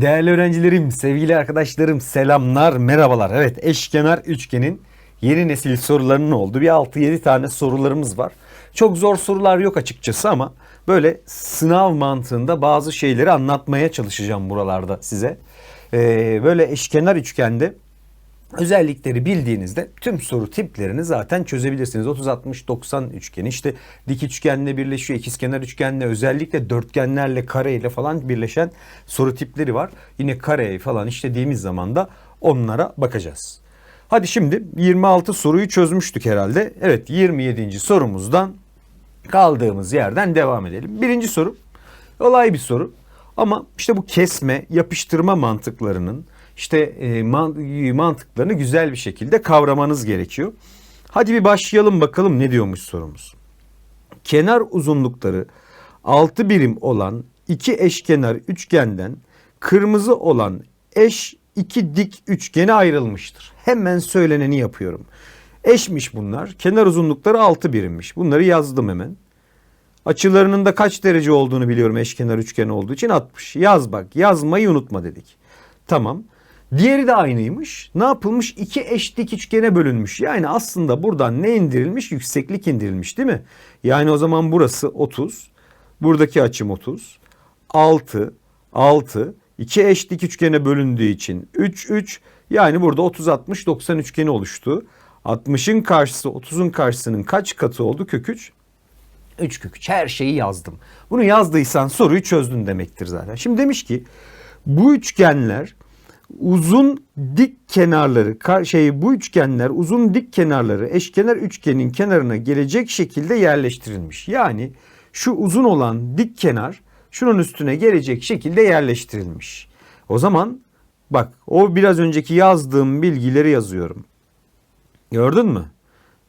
Değerli öğrencilerim, sevgili arkadaşlarım, selamlar, merhabalar. Evet, eşkenar üçgenin yeni nesil sorularının olduğu bir 6-7 tane sorularımız var. Çok zor sorular yok açıkçası ama böyle sınav mantığında bazı şeyleri anlatmaya çalışacağım buralarda size. Ee, böyle eşkenar üçgende özellikleri bildiğinizde tüm soru tiplerini zaten çözebilirsiniz. 30 60 90 üçgeni işte dik üçgenle birleşiyor, ikizkenar üçgenle özellikle dörtgenlerle kareyle falan birleşen soru tipleri var. Yine kareyi falan işlediğimiz zaman da onlara bakacağız. Hadi şimdi 26 soruyu çözmüştük herhalde. Evet 27. sorumuzdan kaldığımız yerden devam edelim. Birinci soru kolay bir soru ama işte bu kesme, yapıştırma mantıklarının işte e, man- mantıklarını güzel bir şekilde kavramanız gerekiyor. Hadi bir başlayalım bakalım ne diyormuş sorumuz. Kenar uzunlukları 6 birim olan iki eşkenar üçgenden kırmızı olan eş iki dik üçgene ayrılmıştır. Hemen söyleneni yapıyorum. Eşmiş bunlar. Kenar uzunlukları 6 birimmiş. Bunları yazdım hemen. Açılarının da kaç derece olduğunu biliyorum eşkenar üçgen olduğu için 60. Yaz bak yazmayı unutma dedik. Tamam. Diğeri de aynıymış. Ne yapılmış? İki eş dik üçgene bölünmüş. Yani aslında buradan ne indirilmiş? Yükseklik indirilmiş değil mi? Yani o zaman burası 30. Buradaki açım 30. 6, 6. İki eş dik üçgene bölündüğü için 3, 3. Yani burada 30, 60, 90 üçgeni oluştu. 60'ın karşısı 30'un karşısının kaç katı oldu? Kök 3. 3 kök 3 her şeyi yazdım. Bunu yazdıysan soruyu çözdün demektir zaten. Şimdi demiş ki bu üçgenler uzun dik kenarları şey bu üçgenler uzun dik kenarları eşkenar üçgenin kenarına gelecek şekilde yerleştirilmiş. Yani şu uzun olan dik kenar şunun üstüne gelecek şekilde yerleştirilmiş. O zaman bak o biraz önceki yazdığım bilgileri yazıyorum. Gördün mü?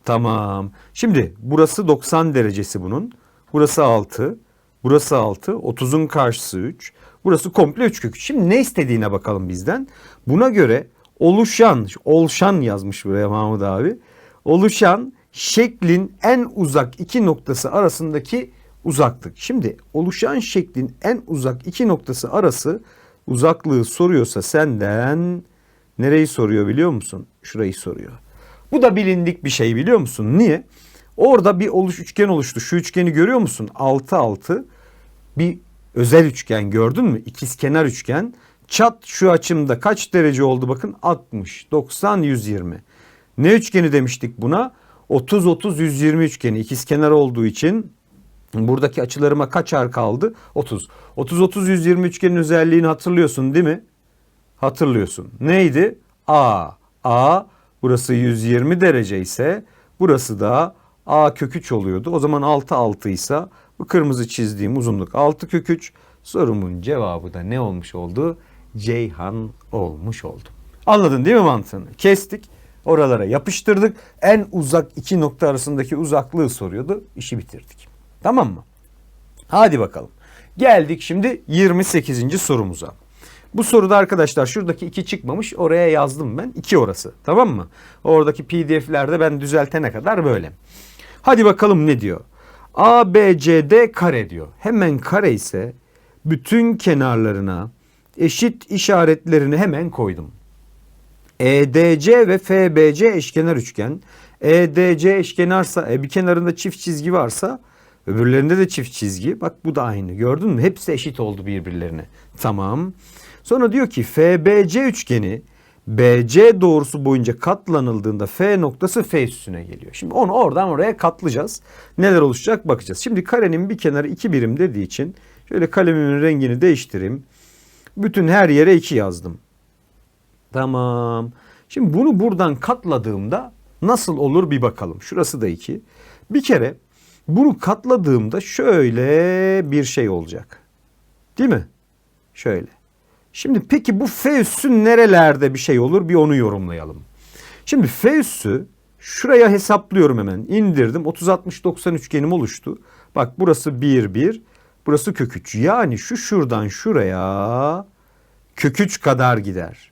Tamam. Şimdi burası 90 derecesi bunun. Burası 6. Burası 6. 30'un karşısı 3. Burası komple 3 kök. Şimdi ne istediğine bakalım bizden. Buna göre oluşan, oluşan yazmış buraya Mahmut abi. Oluşan şeklin en uzak iki noktası arasındaki uzaklık. Şimdi oluşan şeklin en uzak iki noktası arası uzaklığı soruyorsa senden nereyi soruyor biliyor musun? Şurayı soruyor. Bu da bilindik bir şey biliyor musun? Niye? Orada bir oluş üçgen oluştu. Şu üçgeni görüyor musun? 6 6 bir özel üçgen gördün mü? İkizkenar üçgen. Çat şu açımda kaç derece oldu bakın? 60, 90, 120. Ne üçgeni demiştik buna? 30 30 120 üçgeni. İkizkenar olduğu için buradaki açılarıma kaç ar kaldı? 30. 30 30 120 üçgenin özelliğini hatırlıyorsun değil mi? Hatırlıyorsun. Neydi? A. A burası 120 derece ise burası da A kök 3 oluyordu. O zaman 6 6 ise bu kırmızı çizdiğim uzunluk 6 kök 3. Sorumun cevabı da ne olmuş oldu? Ceyhan olmuş oldu. Anladın değil mi mantığını? Kestik. Oralara yapıştırdık. En uzak iki nokta arasındaki uzaklığı soruyordu. İşi bitirdik. Tamam mı? Hadi bakalım. Geldik şimdi 28. sorumuza. Bu soruda arkadaşlar şuradaki iki çıkmamış oraya yazdım ben. iki orası tamam mı? Oradaki pdf'lerde ben düzeltene kadar böyle. Hadi bakalım ne diyor? ABCD kare diyor. Hemen kare ise bütün kenarlarına eşit işaretlerini hemen koydum. EDC ve FBC eşkenar üçgen. EDC eşkenarsa e, bir kenarında çift çizgi varsa öbürlerinde de çift çizgi. Bak bu da aynı gördün mü? Hepsi eşit oldu birbirlerine. Tamam. Sonra diyor ki FBC üçgeni BC doğrusu boyunca katlanıldığında F noktası F üstüne geliyor. Şimdi onu oradan oraya katlayacağız. Neler oluşacak bakacağız. Şimdi karenin bir kenarı iki birim dediği için şöyle kalemimin rengini değiştireyim. Bütün her yere 2 yazdım. Tamam. Şimdi bunu buradan katladığımda nasıl olur bir bakalım. Şurası da 2. Bir kere bunu katladığımda şöyle bir şey olacak. Değil mi? Şöyle. Şimdi peki bu F üssü nerelerde bir şey olur bir onu yorumlayalım. Şimdi F üssü şuraya hesaplıyorum hemen. İndirdim. 30 60 90 üçgenim oluştu. Bak burası 1 1. Burası kök 3. Yani şu şuradan şuraya kök 3 kadar gider.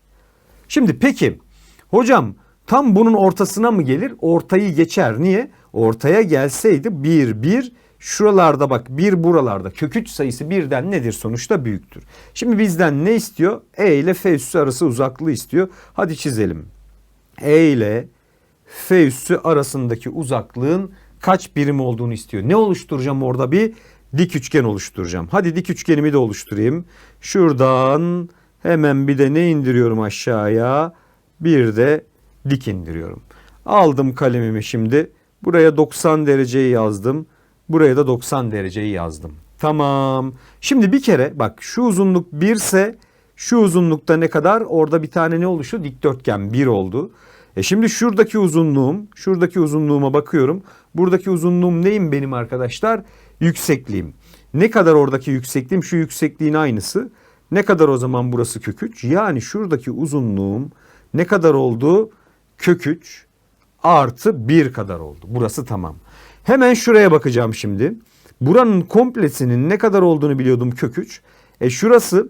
Şimdi peki hocam tam bunun ortasına mı gelir? Ortayı geçer. Niye? Ortaya gelseydi 1 1 Şuralarda bak bir buralarda kök 3 sayısı birden nedir sonuçta büyüktür. Şimdi bizden ne istiyor? E ile F üssü arası uzaklığı istiyor. Hadi çizelim. E ile F üssü arasındaki uzaklığın kaç birim olduğunu istiyor. Ne oluşturacağım orada bir dik üçgen oluşturacağım. Hadi dik üçgenimi de oluşturayım. Şuradan hemen bir de ne indiriyorum aşağıya? Bir de dik indiriyorum. Aldım kalemimi şimdi. Buraya 90 dereceyi yazdım. Buraya da 90 dereceyi yazdım. Tamam. Şimdi bir kere bak şu uzunluk 1 ise şu uzunlukta ne kadar? Orada bir tane ne oluştu? Dikdörtgen 1 oldu. E şimdi şuradaki uzunluğum, şuradaki uzunluğuma bakıyorum. Buradaki uzunluğum neyim benim arkadaşlar? Yüksekliğim. Ne kadar oradaki yüksekliğim? Şu yüksekliğin aynısı. Ne kadar o zaman burası kök 3? Yani şuradaki uzunluğum ne kadar oldu? Kök 3 artı 1 kadar oldu. Burası tamam. Hemen şuraya bakacağım şimdi. Buranın komplesinin ne kadar olduğunu biliyordum kök 3. E şurası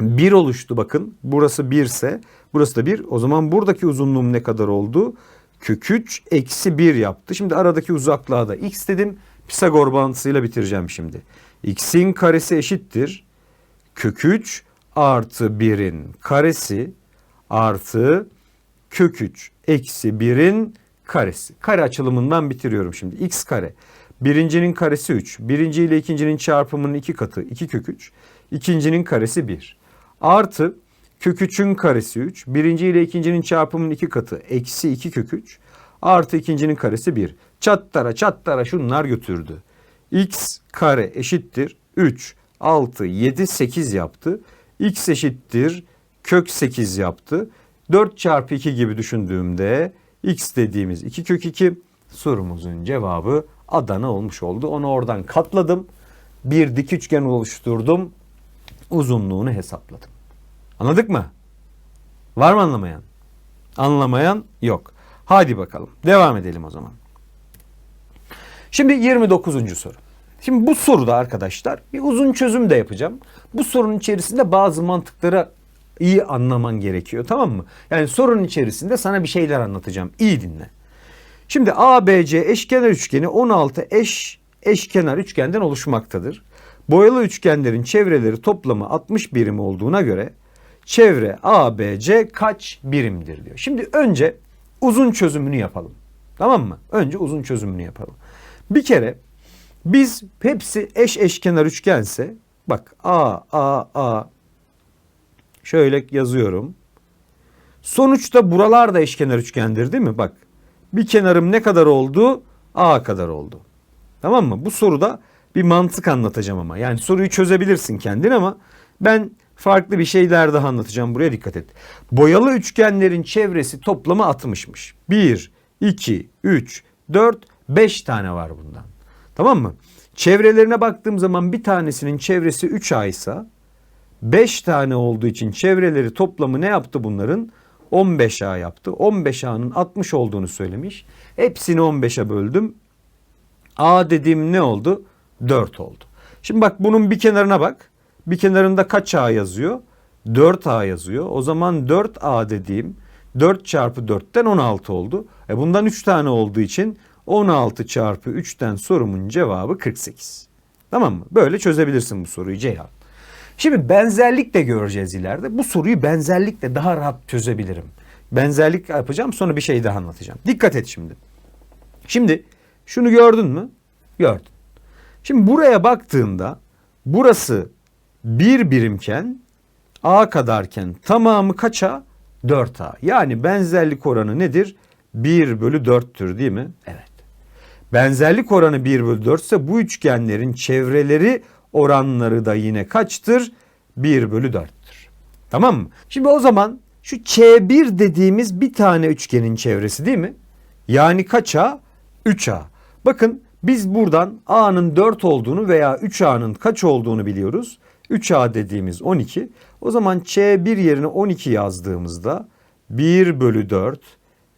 1 oluştu bakın. Burası 1 ise burası da 1. O zaman buradaki uzunluğum ne kadar oldu? Kök 3 eksi 1 yaptı. Şimdi aradaki uzaklığa da x dedim. Pisagor bağıntısıyla bitireceğim şimdi. x'in karesi eşittir. Kök 3 artı 1'in karesi artı kök 3 eksi 1'in karesi. Kare açılımından bitiriyorum şimdi. x kare. Birincinin karesi 3. Birinci ile ikincinin çarpımının iki katı 2 kök 3. İkincinin karesi 1. Artı kök 3'ün karesi 3. Birinci ile ikincinin çarpımının iki katı eksi 2 kök 3. Artı ikincinin karesi 1. Çattara çattara şunlar götürdü. x kare eşittir 3, 6, 7, 8 yaptı. x eşittir kök 8 yaptı. 4 çarpı 2 gibi düşündüğümde x dediğimiz 2 kök 2 sorumuzun cevabı Adana olmuş oldu. Onu oradan katladım. Bir dik üçgen oluşturdum. Uzunluğunu hesapladım. Anladık mı? Var mı anlamayan? Anlamayan yok. Hadi bakalım. Devam edelim o zaman. Şimdi 29. soru. Şimdi bu soruda arkadaşlar bir uzun çözüm de yapacağım. Bu sorunun içerisinde bazı mantıkları iyi anlaman gerekiyor tamam mı? Yani sorunun içerisinde sana bir şeyler anlatacağım. İyi dinle. Şimdi ABC eşkenar üçgeni 16 eş eşkenar üçgenden oluşmaktadır. Boyalı üçgenlerin çevreleri toplamı 60 birim olduğuna göre çevre ABC kaç birimdir diyor. Şimdi önce uzun çözümünü yapalım. Tamam mı? Önce uzun çözümünü yapalım. Bir kere biz hepsi eş eşkenar üçgense bak A A A şöyle yazıyorum. Sonuçta buralar da eşkenar üçgendir değil mi? Bak bir kenarım ne kadar oldu? A kadar oldu. Tamam mı? Bu soruda bir mantık anlatacağım ama. Yani soruyu çözebilirsin kendin ama ben farklı bir şeyler daha anlatacağım. Buraya dikkat et. Boyalı üçgenlerin çevresi toplamı 60'mış. 1, 2, 3, 4, 5 tane var bundan. Tamam mı? Çevrelerine baktığım zaman bir tanesinin çevresi 3A ise 5 tane olduğu için çevreleri toplamı ne yaptı bunların? 15A yaptı. 15A'nın 60 olduğunu söylemiş. Hepsini 15'e böldüm. A dediğim ne oldu? 4 oldu. Şimdi bak bunun bir kenarına bak. Bir kenarında kaç A yazıyor? 4A yazıyor. O zaman 4A dediğim 4 çarpı 4'ten 16 oldu. E bundan 3 tane olduğu için 16 çarpı 3'ten sorumun cevabı 48. Tamam mı? Böyle çözebilirsin bu soruyu Ceyhan. Şimdi benzerlik de göreceğiz ileride. Bu soruyu benzerlikle daha rahat çözebilirim. Benzerlik yapacağım sonra bir şey daha anlatacağım. Dikkat et şimdi. Şimdi şunu gördün mü? Gördün. Şimdi buraya baktığında burası bir birimken A kadarken tamamı kaça? 4A. Yani benzerlik oranı nedir? 1 bölü 4'tür değil mi? Evet. Benzerlik oranı 1 bölü 4 ise bu üçgenlerin çevreleri oranları da yine kaçtır? 1 bölü 4'tür. Tamam mı? Şimdi o zaman şu Ç1 dediğimiz bir tane üçgenin çevresi değil mi? Yani kaça? 3A. Bakın biz buradan A'nın 4 olduğunu veya 3A'nın kaç olduğunu biliyoruz. 3A dediğimiz 12. O zaman Ç1 yerine 12 yazdığımızda 1 bölü 4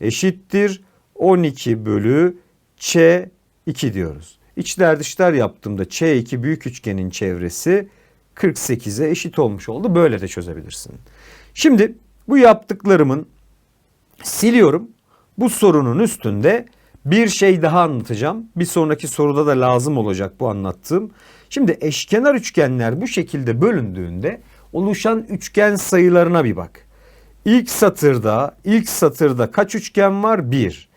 eşittir 12 bölü Ç2 diyoruz. İçler dışlar yaptığımda Ç2 büyük üçgenin çevresi 48'e eşit olmuş oldu. Böyle de çözebilirsin. Şimdi bu yaptıklarımın siliyorum. Bu sorunun üstünde bir şey daha anlatacağım. Bir sonraki soruda da lazım olacak bu anlattığım. Şimdi eşkenar üçgenler bu şekilde bölündüğünde oluşan üçgen sayılarına bir bak. İlk satırda, ilk satırda kaç üçgen var? 1.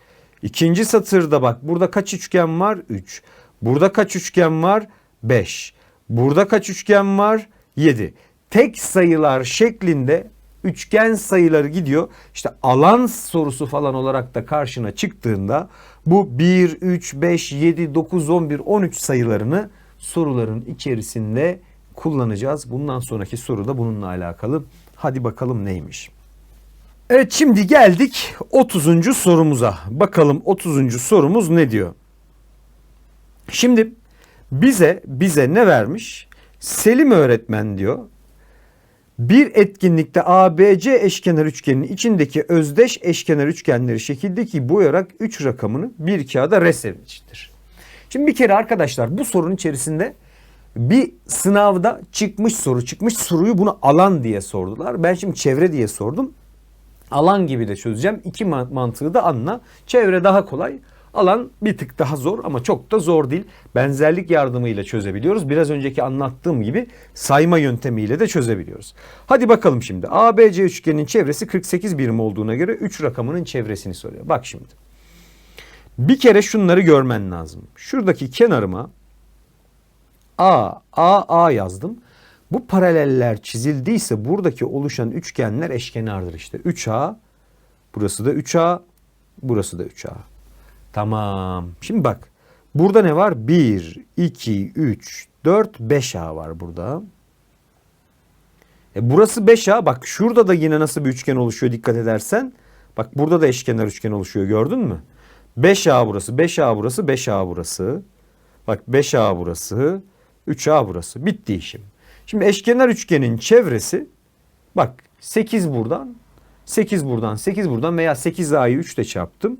İkinci satırda bak burada kaç üçgen var? 3. Burada kaç üçgen var? 5. Burada kaç üçgen var? 7. Tek sayılar şeklinde üçgen sayıları gidiyor. İşte alan sorusu falan olarak da karşına çıktığında bu 1, 3, 5, 7, 9, 11, 13 sayılarını soruların içerisinde kullanacağız. Bundan sonraki soru da bununla alakalı. Hadi bakalım neymiş. Evet şimdi geldik 30. sorumuza. Bakalım 30. sorumuz ne diyor? Şimdi bize bize ne vermiş? Selim öğretmen diyor. Bir etkinlikte ABC eşkenar üçgeninin içindeki özdeş eşkenar üçgenleri şekildeki boyarak 3 rakamını bir kağıda resmetmiştir. Şimdi bir kere arkadaşlar bu sorunun içerisinde bir sınavda çıkmış soru çıkmış soruyu bunu alan diye sordular. Ben şimdi çevre diye sordum. Alan gibi de çözeceğim. İki mantığı da anla. Çevre daha kolay. Alan bir tık daha zor ama çok da zor değil. Benzerlik yardımıyla çözebiliyoruz. Biraz önceki anlattığım gibi sayma yöntemiyle de çözebiliyoruz. Hadi bakalım şimdi. ABC üçgenin çevresi 48 birim olduğuna göre 3 rakamının çevresini soruyor. Bak şimdi. Bir kere şunları görmen lazım. Şuradaki kenarıma A, A, A yazdım. Bu paraleller çizildiyse buradaki oluşan üçgenler eşkenardır işte. 3A, burası da 3A, burası da 3A. Tamam. Şimdi bak. Burada ne var? 1, 2, 3, 4, 5A var burada. E burası 5A. Bak şurada da yine nasıl bir üçgen oluşuyor dikkat edersen. Bak burada da eşkenar üçgen oluşuyor gördün mü? 5A burası, 5A burası, 5A burası. Bak 5A burası, 3A burası. Bitti işim. Şimdi eşkenar üçgenin çevresi bak 8 buradan, 8 buradan, 8 buradan veya 8A'yı 3 ile çarptım.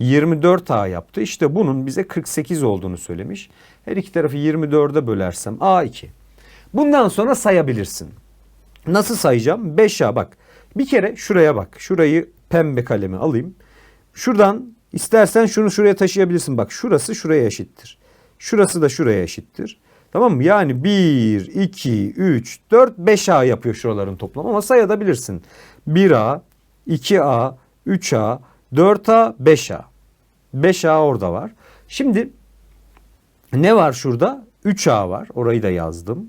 24A yaptı. İşte bunun bize 48 olduğunu söylemiş. Her iki tarafı 24'e bölersem A2. Bundan sonra sayabilirsin. Nasıl sayacağım? 5A bak. Bir kere şuraya bak. Şurayı pembe kalemi alayım. Şuradan istersen şunu şuraya taşıyabilirsin. Bak şurası şuraya eşittir. Şurası da şuraya eşittir. Tamam mı? Yani 1, 2, 3, 4, 5A yapıyor şuraların toplamı ama sayabilirsin. 1A, 2A, 3A, 4A, 5A. 5A orada var. Şimdi ne var şurada? 3A var. Orayı da yazdım.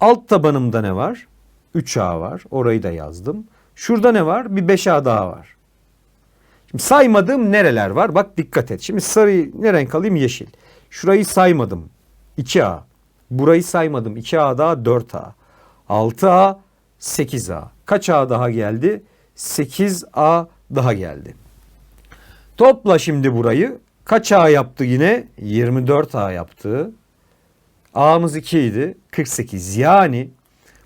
Alt tabanımda ne var? 3A var. Orayı da yazdım. Şurada ne var? Bir 5A daha var. Şimdi saymadığım nereler var? Bak dikkat et. Şimdi sarıyı ne renk alayım? Yeşil. Şurayı saymadım. 2A. Burayı saymadım. 2A daha 4A. 6A 8A. Kaç A daha geldi? 8A daha geldi. Topla şimdi burayı. Kaç A yaptı yine? 24 A yaptı. A'mız 2 idi. 48. Yani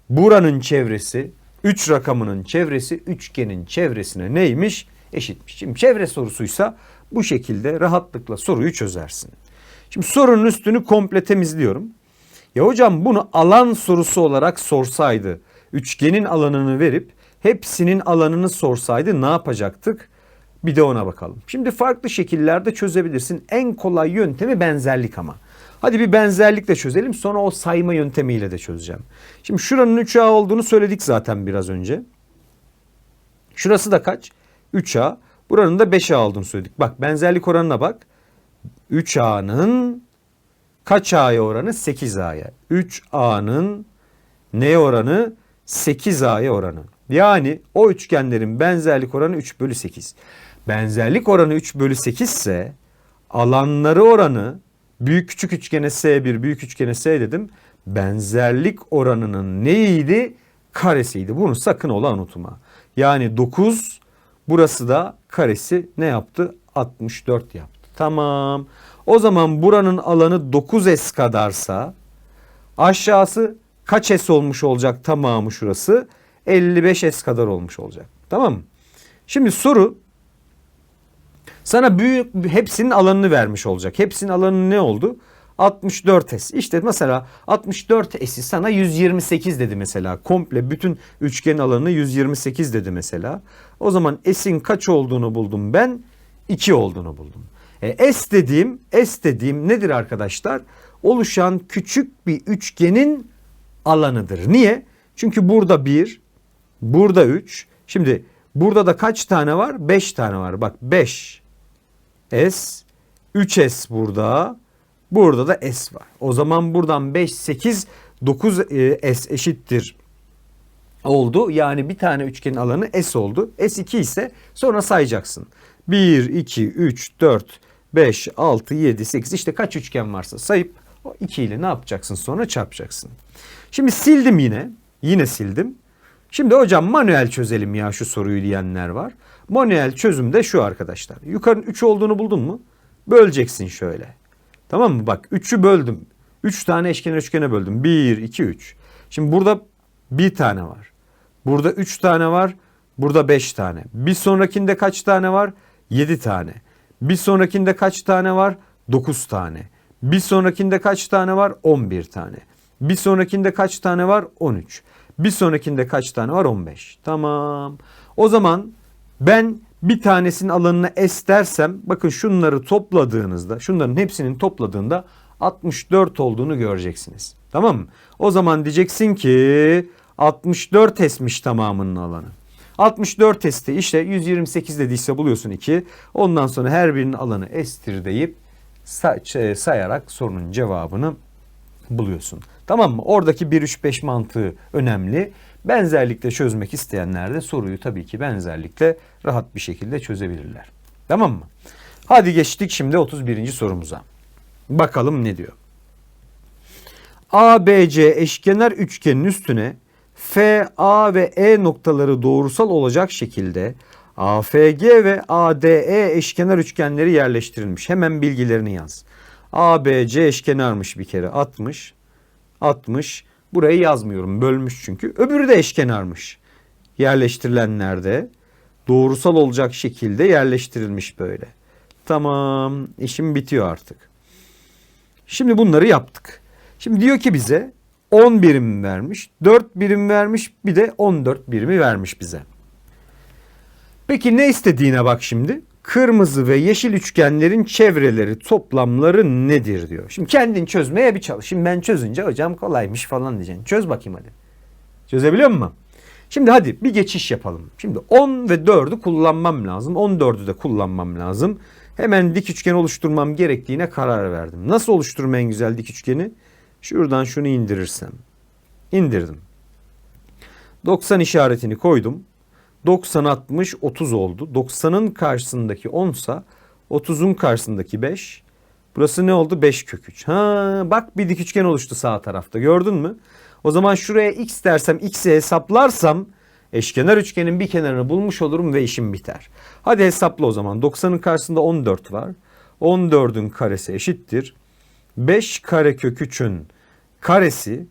buranın çevresi 3 rakamının çevresi üçgenin çevresine neymiş? Eşitmiş. Şimdi çevre sorusuysa bu şekilde rahatlıkla soruyu çözersin. Şimdi sorunun üstünü komple temizliyorum. Ya hocam bunu alan sorusu olarak sorsaydı, üçgenin alanını verip hepsinin alanını sorsaydı ne yapacaktık? Bir de ona bakalım. Şimdi farklı şekillerde çözebilirsin. En kolay yöntemi benzerlik ama. Hadi bir benzerlikle çözelim sonra o sayma yöntemiyle de çözeceğim. Şimdi şuranın 3A olduğunu söyledik zaten biraz önce. Şurası da kaç? 3A. Buranın da 5A olduğunu söyledik. Bak benzerlik oranına bak. 3A'nın kaç A'ya oranı? 8A'ya. 3A'nın ne oranı? 8A'ya oranı. Yani o üçgenlerin benzerlik oranı 3 bölü 8. Benzerlik oranı 3 bölü 8 ise alanları oranı büyük küçük üçgene S1 büyük üçgene S dedim. Benzerlik oranının neydi? Karesiydi. Bunu sakın ola unutma. Yani 9 burası da karesi ne yaptı? 64 yaptı. Tamam. O zaman buranın alanı 9S kadarsa aşağısı kaç S olmuş olacak tamamı şurası? 55S kadar olmuş olacak. Tamam mı? Şimdi soru sana büyük hepsinin alanını vermiş olacak. Hepsinin alanı ne oldu? 64S. İşte mesela 64S'i sana 128 dedi mesela. Komple bütün üçgen alanı 128 dedi mesela. O zaman S'in kaç olduğunu buldum ben? 2 olduğunu buldum. E, S dediğim, S dediğim nedir arkadaşlar? Oluşan küçük bir üçgenin alanıdır. Niye? Çünkü burada 1, burada 3. Şimdi burada da kaç tane var? 5 tane var. Bak 5 S, 3S burada, burada da S var. O zaman buradan 5, 8, 9 e, S eşittir oldu. Yani bir tane üçgenin alanı S oldu. S2 ise sonra sayacaksın. 1, 2, 3, 4, 5, 6, 7, 8 işte kaç üçgen varsa sayıp o 2 ile ne yapacaksın sonra çarpacaksın. Şimdi sildim yine. Yine sildim. Şimdi hocam manuel çözelim ya şu soruyu diyenler var. Manuel çözüm de şu arkadaşlar. Yukarının 3 olduğunu buldun mu? Böleceksin şöyle. Tamam mı? Bak 3'ü böldüm. 3 tane eşkenar üçgene böldüm. 1, 2, 3. Şimdi burada bir tane var. Burada 3 tane var. Burada 5 tane. Bir sonrakinde kaç tane var? 7 tane. Bir sonrakinde kaç tane var? 9 tane. Bir sonrakinde kaç tane var? 11 tane. Bir sonrakinde kaç tane var? 13. Bir sonrakinde kaç tane var? 15. Tamam. O zaman ben bir tanesinin alanına S dersem bakın şunları topladığınızda şunların hepsinin topladığında 64 olduğunu göreceksiniz. Tamam mı? O zaman diyeceksin ki 64 S'miş tamamının alanı. 64 testi işte 128 dediyse buluyorsun 2. Ondan sonra her birinin alanı S'tir deyip say- sayarak sorunun cevabını buluyorsun. Tamam mı? Oradaki 1 3 5 mantığı önemli. Benzerlikle çözmek isteyenler de soruyu tabii ki benzerlikle rahat bir şekilde çözebilirler. Tamam mı? Hadi geçtik şimdi 31. sorumuza. Bakalım ne diyor. ABC eşkenar üçgenin üstüne F, A ve E noktaları doğrusal olacak şekilde AFG ve ADE eşkenar üçgenleri yerleştirilmiş. Hemen bilgilerini yaz. ABC eşkenarmış bir kere 60. 60. Burayı yazmıyorum bölmüş çünkü. Öbürü de eşkenarmış. Yerleştirilenlerde doğrusal olacak şekilde yerleştirilmiş böyle. Tamam işim bitiyor artık. Şimdi bunları yaptık. Şimdi diyor ki bize 10 birim vermiş, 4 birim vermiş, bir de 14 birimi vermiş bize. Peki ne istediğine bak şimdi. Kırmızı ve yeşil üçgenlerin çevreleri toplamları nedir diyor. Şimdi kendin çözmeye bir çalış. Şimdi ben çözünce hocam kolaymış falan diyeceksin. Çöz bakayım hadi. Çözebiliyor musun? Şimdi hadi bir geçiş yapalım. Şimdi 10 ve 4'ü kullanmam lazım. 14'ü de kullanmam lazım. Hemen dik üçgen oluşturmam gerektiğine karar verdim. Nasıl oluştururum en güzel dik üçgeni? Şuradan şunu indirirsem. İndirdim. 90 işaretini koydum. 90 60 30 oldu. 90'ın karşısındaki 10 sa 30'un karşısındaki 5. Burası ne oldu? 5 kök 3. Ha bak bir dik üçgen oluştu sağ tarafta. Gördün mü? O zaman şuraya x dersem x'i hesaplarsam eşkenar üçgenin bir kenarını bulmuş olurum ve işim biter. Hadi hesapla o zaman. 90'ın karşısında 14 var. 14'ün karesi eşittir. 5 kare kök 3'ün karesi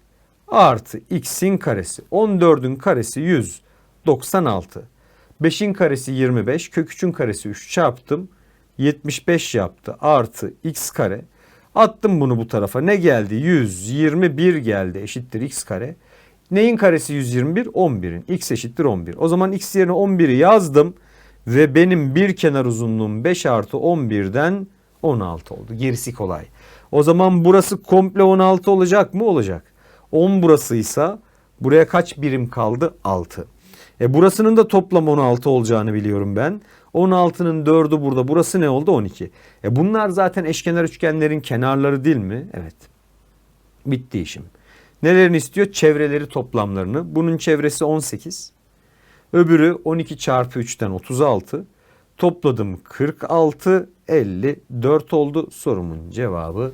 artı x'in karesi. 14'ün karesi 100. 96. 5'in karesi 25. Kök 3'ün karesi 3 çarptım. 75 yaptı. Artı x kare. Attım bunu bu tarafa. Ne geldi? 121 geldi. Eşittir x kare. Neyin karesi 121? 11'in. X eşittir 11. O zaman x yerine 11'i yazdım. Ve benim bir kenar uzunluğum 5 artı 11'den 16 oldu. Gerisi kolay. O zaman burası komple 16 olacak mı? Olacak. 10 burasıysa buraya kaç birim kaldı? 6. E burasının da toplam 16 olacağını biliyorum ben. 16'nın 4'ü burada. Burası ne oldu? 12. E bunlar zaten eşkenar üçgenlerin kenarları değil mi? Evet. Bitti işim. Nelerini istiyor? Çevreleri toplamlarını. Bunun çevresi 18. Öbürü 12 çarpı 3'ten 36. Topladım 46, 54 oldu. Sorumun cevabı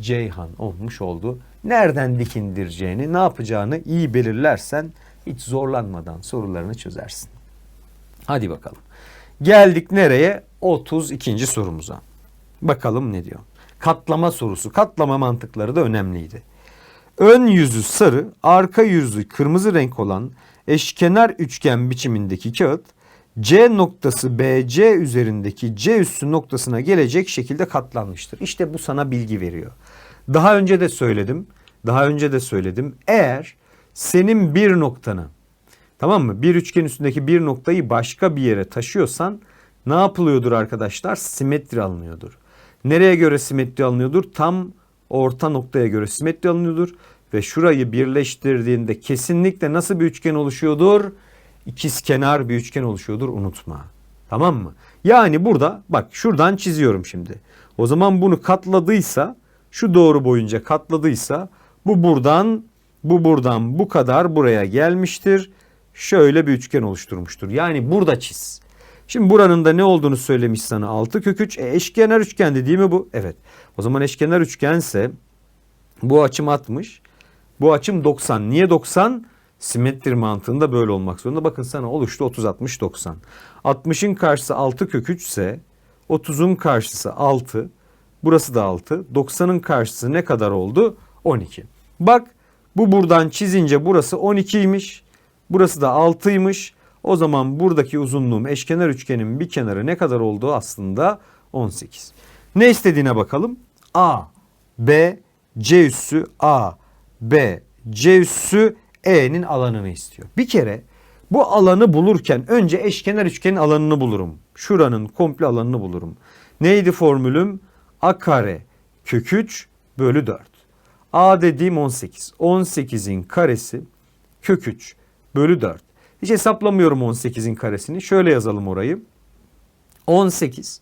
Ceyhan olmuş oldu. Nereden dikindireceğini, ne yapacağını iyi belirlersen hiç zorlanmadan sorularını çözersin. Hadi bakalım. Geldik nereye? 32. sorumuza. Bakalım ne diyor. Katlama sorusu. Katlama mantıkları da önemliydi. Ön yüzü sarı, arka yüzü kırmızı renk olan eşkenar üçgen biçimindeki kağıt C noktası BC üzerindeki C üssü noktasına gelecek şekilde katlanmıştır. İşte bu sana bilgi veriyor. Daha önce de söyledim. Daha önce de söyledim. Eğer senin bir noktanı tamam mı? Bir üçgen üstündeki bir noktayı başka bir yere taşıyorsan ne yapılıyordur arkadaşlar? Simetri alınıyordur. Nereye göre simetri alınıyordur? Tam orta noktaya göre simetri alınıyordur. Ve şurayı birleştirdiğinde kesinlikle nasıl bir üçgen oluşuyordur? İkizkenar bir üçgen oluşuyordur unutma. Tamam mı? Yani burada bak şuradan çiziyorum şimdi. O zaman bunu katladıysa şu doğru boyunca katladıysa bu buradan bu buradan bu kadar buraya gelmiştir. Şöyle bir üçgen oluşturmuştur. Yani burada çiz. Şimdi buranın da ne olduğunu söylemiş sana 6 kök 3. E, eşkenar üçgendi değil mi bu? Evet. O zaman eşkenar üçgense bu açım 60. Bu açım 90. Niye 90? Simetri mantığında böyle olmak zorunda. Bakın sana oluştu 30 60 90. 60'ın karşısı 6 kök 3 ise 30'un karşısı 6. Burası da 6. 90'ın karşısı ne kadar oldu? 12. Bak bu buradan çizince burası 12'ymiş. Burası da 6'ymış. O zaman buradaki uzunluğum eşkenar üçgenin bir kenarı ne kadar oldu aslında? 18. Ne istediğine bakalım. A, B, C üssü A, B, C üssü E'nin alanını istiyor. Bir kere bu alanı bulurken önce eşkenar üçgenin alanını bulurum. Şuranın komple alanını bulurum. Neydi formülüm? A kare kök 3 bölü 4. A dediğim 18. 18'in karesi kök 3 bölü 4. Hiç hesaplamıyorum 18'in karesini. Şöyle yazalım orayı. 18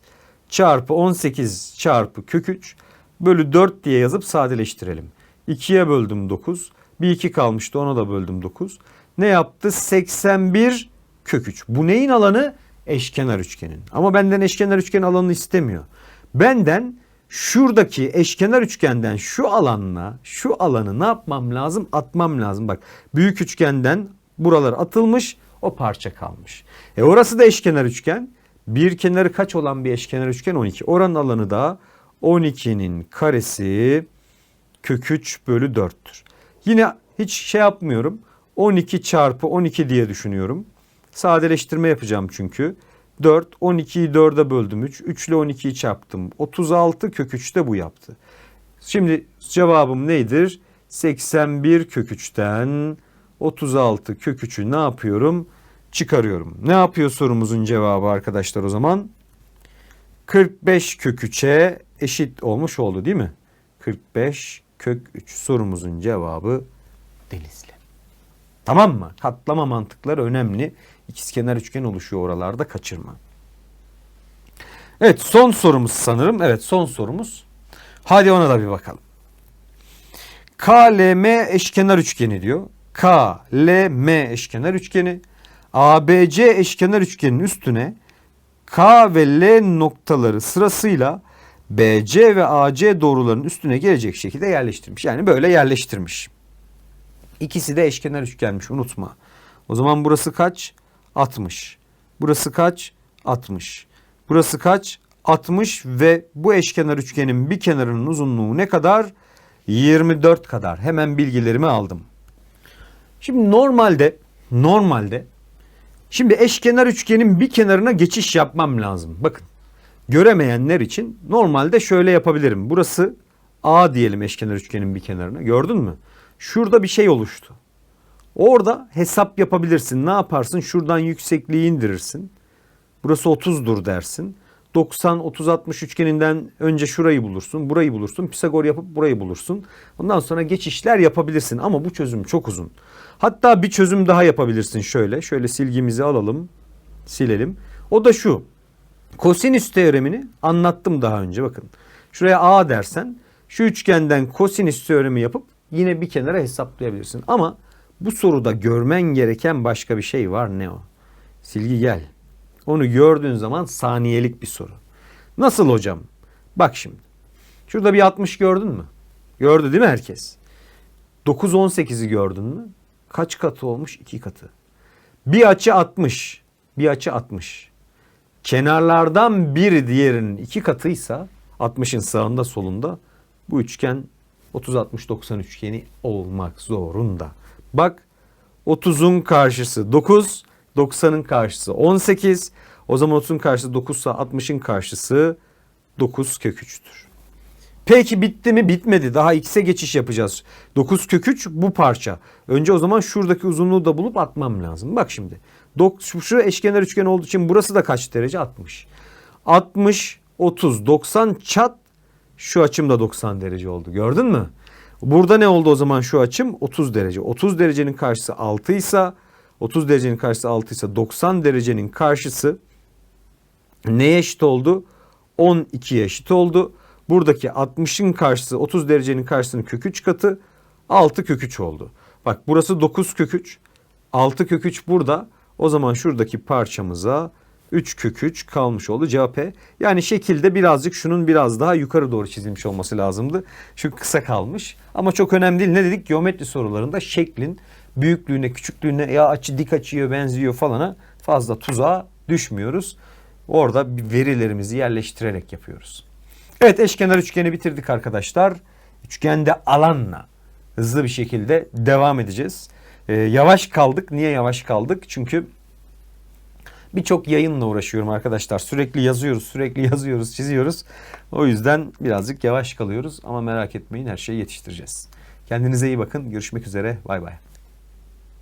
çarpı 18 çarpı kök 3 bölü 4 diye yazıp sadeleştirelim. 2'ye böldüm 9. Bir 2 kalmıştı ona da böldüm 9. Ne yaptı? 81 kök 3. Bu neyin alanı? Eşkenar üçgenin. Ama benden eşkenar üçgen alanını istemiyor. Benden şuradaki eşkenar üçgenden şu alanla şu alanı ne yapmam lazım? Atmam lazım. Bak büyük üçgenden buralar atılmış o parça kalmış. E orası da eşkenar üçgen. Bir kenarı kaç olan bir eşkenar üçgen 12. Oranın alanı da 12'nin karesi kök 3 bölü 4'tür. Yine hiç şey yapmıyorum. 12 çarpı 12 diye düşünüyorum. Sadeleştirme yapacağım çünkü. 4, 12'yi 4'e böldüm 3. 3 ile 12'yi çarptım. 36 kök 3 de bu yaptı. Şimdi cevabım nedir? 81 kök 3'ten 36 kök 3'ü ne yapıyorum? Çıkarıyorum. Ne yapıyor sorumuzun cevabı arkadaşlar o zaman? 45 kök 3'e eşit olmuş oldu değil mi? 45 kök 3 sorumuzun cevabı Denizli. Tamam mı? Katlama mantıkları önemli. İkizkenar üçgen oluşuyor oralarda kaçırma. Evet son sorumuz sanırım. Evet son sorumuz. Hadi ona da bir bakalım. KLM eşkenar üçgeni diyor. KLM eşkenar üçgeni. ABC eşkenar üçgenin üstüne K ve L noktaları sırasıyla BC ve AC doğrularının üstüne gelecek şekilde yerleştirmiş. Yani böyle yerleştirmiş. İkisi de eşkenar üçgenmiş unutma. O zaman burası kaç? 60. Burası kaç? 60. Burası kaç? 60 ve bu eşkenar üçgenin bir kenarının uzunluğu ne kadar? 24 kadar. Hemen bilgilerimi aldım. Şimdi normalde normalde şimdi eşkenar üçgenin bir kenarına geçiş yapmam lazım. Bakın göremeyenler için normalde şöyle yapabilirim. Burası A diyelim eşkenar üçgenin bir kenarına. Gördün mü? Şurada bir şey oluştu. Orada hesap yapabilirsin. Ne yaparsın? Şuradan yüksekliği indirirsin. Burası 30'dur dersin. 90 30 60 üçgeninden önce şurayı bulursun, burayı bulursun. Pisagor yapıp burayı bulursun. Ondan sonra geçişler yapabilirsin ama bu çözüm çok uzun. Hatta bir çözüm daha yapabilirsin şöyle. Şöyle silgimizi alalım. Silelim. O da şu. Kosinüs teoremini anlattım daha önce bakın. Şuraya A dersen şu üçgenden kosinüs teoremi yapıp yine bir kenara hesaplayabilirsin. Ama bu soruda görmen gereken başka bir şey var ne o? Silgi gel. Onu gördüğün zaman saniyelik bir soru. Nasıl hocam? Bak şimdi. Şurada bir 60 gördün mü? Gördü değil mi herkes? 9 18'i gördün mü? Kaç katı olmuş? 2 katı. Bir açı 60. Bir açı 60. Kenarlardan biri diğerinin iki katıysa 60'ın sağında solunda bu üçgen 30 60 90 üçgeni olmak zorunda. Bak 30'un karşısı 9, 90'ın karşısı 18. O zaman 30'un karşısı 9 ise 60'ın karşısı 9 kök 3'tür. Peki bitti mi? Bitmedi. Daha x'e geçiş yapacağız. 9 kök 3 bu parça. Önce o zaman şuradaki uzunluğu da bulup atmam lazım. Bak şimdi. Dok şu- eşkenar üçgen olduğu için burası da kaç derece? 60. 60, 30, 90 çat şu açım da 90 derece oldu. Gördün mü? Burada ne oldu o zaman şu açım? 30 derece. 30 derecenin karşısı 6 ise 30 derecenin karşısı 6 ise 90 derecenin karşısı neye eşit oldu? 12'ye eşit oldu. Buradaki 60'ın karşısı 30 derecenin karşısının kök 3 katı 6 kök 3 oldu. Bak burası 9 kök 3. 6 kök 3 burada. O zaman şuradaki parçamıza 3 kök 3 kalmış oldu cevap. Yani şekilde birazcık şunun biraz daha yukarı doğru çizilmiş olması lazımdı. Şu kısa kalmış. Ama çok önemli değil. Ne dedik? Geometri sorularında şeklin büyüklüğüne, küçüklüğüne ya açı dik açıyor, benziyor falana fazla tuzağa düşmüyoruz. Orada verilerimizi yerleştirerek yapıyoruz. Evet eşkenar üçgeni bitirdik arkadaşlar. Üçgende alanla hızlı bir şekilde devam edeceğiz. Ee, yavaş kaldık. Niye yavaş kaldık? Çünkü birçok yayınla uğraşıyorum arkadaşlar. Sürekli yazıyoruz, sürekli yazıyoruz, çiziyoruz. O yüzden birazcık yavaş kalıyoruz ama merak etmeyin her şeyi yetiştireceğiz. Kendinize iyi bakın. Görüşmek üzere. Bay bay.